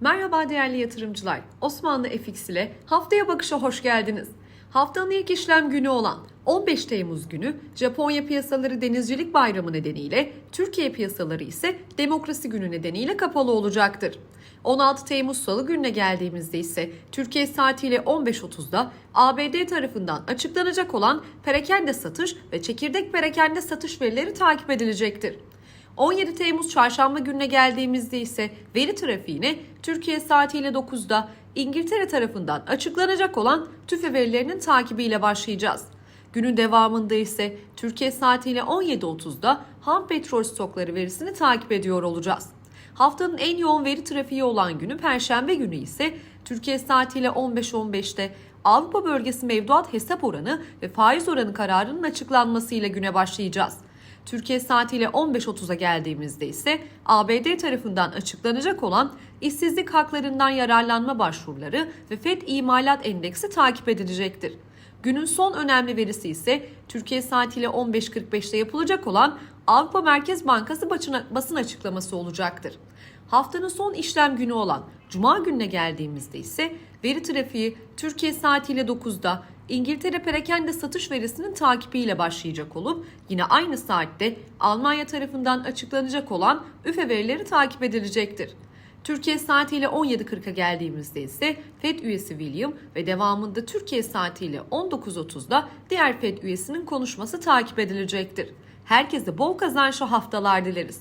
Merhaba değerli yatırımcılar. Osmanlı FX ile haftaya bakışa hoş geldiniz. Haftanın ilk işlem günü olan 15 Temmuz günü Japonya piyasaları Denizcilik Bayramı nedeniyle, Türkiye piyasaları ise Demokrasi Günü nedeniyle kapalı olacaktır. 16 Temmuz Salı gününe geldiğimizde ise Türkiye saatiyle 15.30'da ABD tarafından açıklanacak olan perakende satış ve çekirdek perakende satış verileri takip edilecektir. 17 Temmuz çarşamba gününe geldiğimizde ise veri trafiğine Türkiye saatiyle 9'da İngiltere tarafından açıklanacak olan tüfe verilerinin takibiyle başlayacağız. Günün devamında ise Türkiye saatiyle 17.30'da ham petrol stokları verisini takip ediyor olacağız. Haftanın en yoğun veri trafiği olan günü Perşembe günü ise Türkiye saatiyle 15.15'te Avrupa Bölgesi Mevduat Hesap Oranı ve Faiz Oranı kararının açıklanmasıyla güne başlayacağız. Türkiye saatiyle 15.30'a geldiğimizde ise ABD tarafından açıklanacak olan işsizlik haklarından yararlanma başvuruları ve FED imalat endeksi takip edilecektir. Günün son önemli verisi ise Türkiye saatiyle 15.45'te yapılacak olan Avrupa Merkez Bankası basın açıklaması olacaktır. Haftanın son işlem günü olan Cuma gününe geldiğimizde ise veri trafiği Türkiye saatiyle 9'da İngiltere perakende satış verisinin takibiyle başlayacak olup yine aynı saatte Almanya tarafından açıklanacak olan üfe verileri takip edilecektir. Türkiye saatiyle 17.40'a geldiğimizde ise FED üyesi William ve devamında Türkiye saatiyle 19.30'da diğer FED üyesinin konuşması takip edilecektir. Herkese bol kazançlı haftalar dileriz.